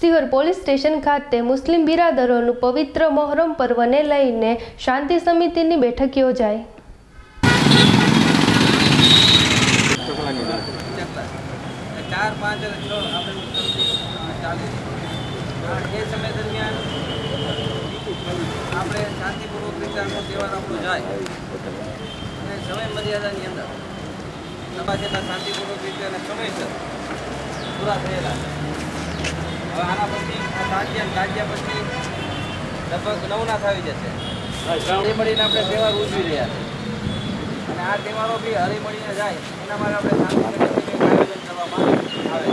Sihor police station ખાતે મુસ્લિમ બિરાદરોનું પવિત્ર મોહરમ પર્વને લઈને શાંતિ સમિતિની બેઠક યોજાઈ. સમય મર્યાદાની અંદર સમયસર પૂરા થયેલા. તાજ્યા તાજ્યા પછી લગભગ નવના થઈ જશે. એ મળીને આપણે તહેવાર ઉજવી રહ્યા છે અને આ તહેવારો બી હળીમળીને જાય એના માટે આપણે સાંસ્કૃતિક આયોજન કરવામાં આવે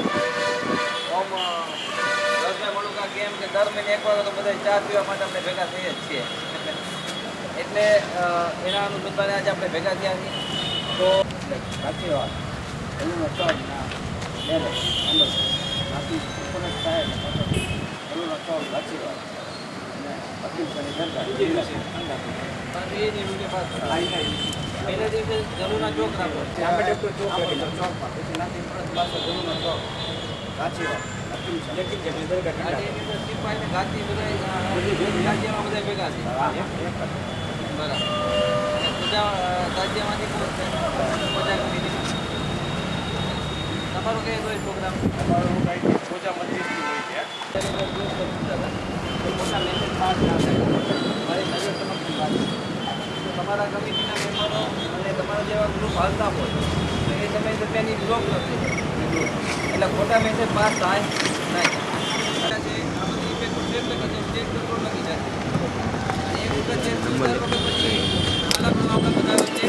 મણુકા કેમ કે દર મહિને એક વાર તો બધા ચા પીવા માટે આપણે ભેગા થઈએ જ છીએ. એટલે એના અનુસંધાને આજે આપણે ભેગા થયા છીએ. તો સાચી વાત એનું ચોક ના મેરે અંદર બાકી ઉપર જ થાય ને પછી એનું ચોક સાચી વાત પહેલે દિવસે જરૂરના ચોક રાખો સાચી વાત તમારો એની અંદર સિપાહી ને ગાંધી બધા રાજ્યમાં બધા ભેગા છે બરાબર અને પૂજા રાજ્યમાંથી કોણ છે પૂજા કમિટીમાં તમારો કઈ હોય પ્રોગ્રામ પૂજા મંદિરથી હોય છે મોટા મેસેજ પાસ ના થાય મારી નજર સમક્ષ વાત છે. તો તમારા કમિટીના મેમ્બરો અને તમારા જેવા ગ્રુપ હાલતા હોય તો એ સમય દરમિયાન બ્લોક નથી. એટલે ખોટા મેસેજ પાસ થાય નહીં. આ બધી ઇફેક્ટ સ્ટેટ લખી છે સ્ટેટ કંટ્રોલ જાય. અને એક વખત જે સુધાર વખત પછી આના પણ આપણે બધા વચ્ચે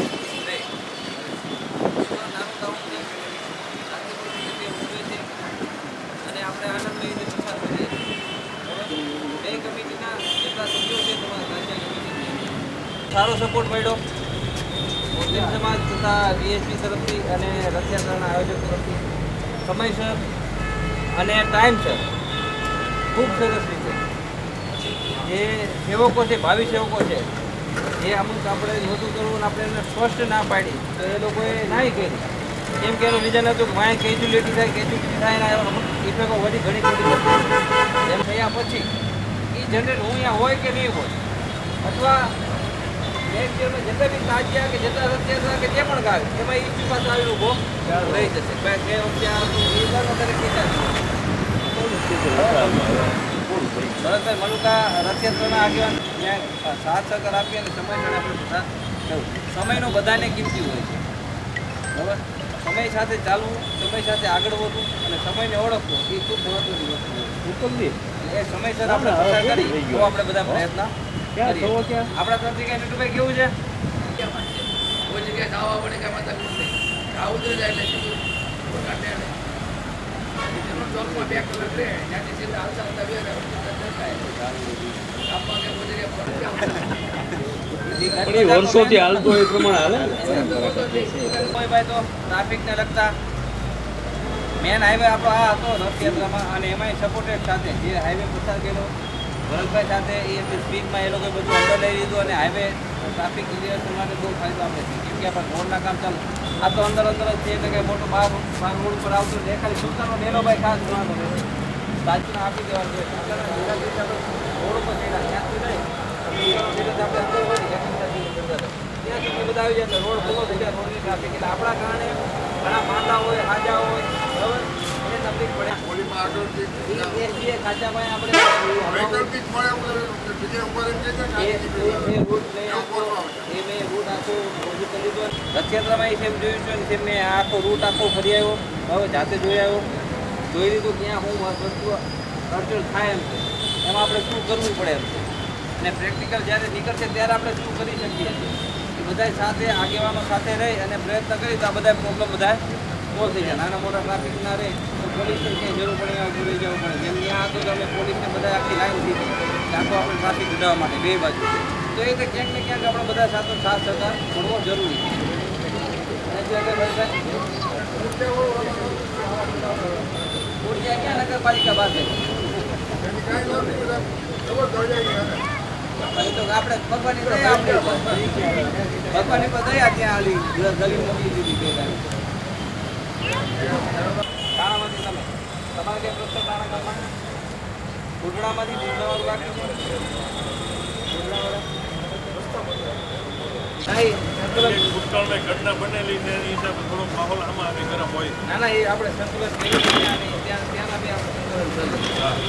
સારો સપોર્ટ મળ્યો. મુસ્લિમ સમાજ તથા બીએસપી તરફથી અને રથયાત્રાના આયોજક તરફથી સમયસર અને ટાઈમસર ખૂબ સરસ રીતે જે સેવકો છે, ભાવિ સેવકો છે એ અમુક આપણે નહોતું કરવું અને આપણે એને સ્પષ્ટ ના પાડી, તો એ લોકોએ નાહી કરી. કેમ કે એનું રીઝન હતું કે વાંય કેજ્યુલિટી થાય કેજ્યુલિટી થાય એના અમુક ઇફેક્ટો વધી ઘણી વસ્તુ એમ થયા પછી એ જનરેટ હું અહીંયા હોય કે નહીં હોય, અથવા જેટલા બી તાજ્યા કે જેટલા રથયાત્રા કે જે પણ ગાવે એમાં એ આવી રહી જશે. કે વખતે આ રથયાત્રાના આગેવાન. ત્યાં સાથ સહકાર આપી અને સમય સાથે આપણે બધા સમયનો બધાને કિંમતી હોય છે. બરાબર? સમય સાથે ચાલવું સમય સાથે આગળ વધવું અને સમયને ઓળખવું એ ખૂબ મહત્વની વસ્તુ છે. એ સમયસર આપણે કરી તો આપણે બધા પ્રયત્ન આપણા તરફથી કઈ નટુભાઈ કેવું છે? કોઈ જગ્યાએ ખાવા પડે કે માતા જાય એટલે સીધું ચોકમાં બે કલાક રહે. ત્યાંથી સીધા હાલતા હાલતા બે મેન હાઈવે આપણો આ હતો રથયાત્રામાં અને એમાંય સપોર્ટેડ સાથે. જે હાઈવે પસાર કર્યો ભરતભાઈ સાથે એ સ્પીડમાં એ લોકોએ બધું અંદર લઈ લીધું અને હાઈવે ટ્રાફિક ક્લિયર માટે બહુ ફાયદો આપે છે. કેમ કે આપણે રોડના કામ ચાલુ. આ તો અંદર અંદર જ છે, એટલે કે મોટો બાર બાર રોડ ઉપર આવતું એટલે ખાલી સુલતાનો ડેલો ભાઈ ખાસ જોવાનો રહેશે બાજુને આપી દેવા જોઈએ. રોડ ત્યાંથી લઈ આપણે ત્યાં સુધી બધા આવી જાય રોડ ખુલ્લો થઈ જાય, રોડની ટ્રાફિક એટલે આપણા કારણે ઘણા માંદા હોય હાજા હોય બરાબર એને તકલીફ પડે હોળીમાં આગળથી એ એ ખાચા ભાઈ આપણે વૈકલ્પિક મળે જોયું છે ને આખો રૂટ આખો ફરી હવે જાતે જોઈ આવ્યો જોઈ લીધું ક્યાં હું વસ્તુ અડચણ થાય એમ છે એમાં આપણે શું કરવું પડે એમ છે અને પ્રેક્ટિકલ જ્યારે નીકળશે ત્યારે આપણે શું કરી શકીએ એ બધા સાથે આગેવાનો સાથે રહી અને પ્રયત્ન કરી તો આ બધા પ્રોબ્લેમ બધા થઈ જાય. નાના મોટા ટ્રાફિક ના રહે તો પોલીસને ક્યાંય જરૂર પડે જોઈ જવું પડે. જેમ ત્યાં હતું તો અમે પોલીસને બધા આખી લાઈન થઈ ગઈ. આખો આપણે ટ્રાફિક ઘટાડવા માટે બે બાજુ. તો એ રીતે ક્યાંક ને ક્યાંક આપણે બધા સાથે સાથ થતા મળવો જરૂરી છે. ક્યાં નગરપાલિકા પાસે આપણે ભગવાનની. ભગવાનની દયા ત્યાં ગલી મોકલી દીધી તમારે ક્યાં પ્રશ્ન તાણા ગામમાં ઉરડામાંથી ઉરડાવાળું રાખ્યું છે ભૂતકાળમાં ઘટના બનેલી ને હિસાબે થોડોક માહોલ આમાં આવી ગરમ હોય. ના ના એ આપણે સંતુલન ત્યાં ત્યાંના બી આપણે સંતુલન કરીએ.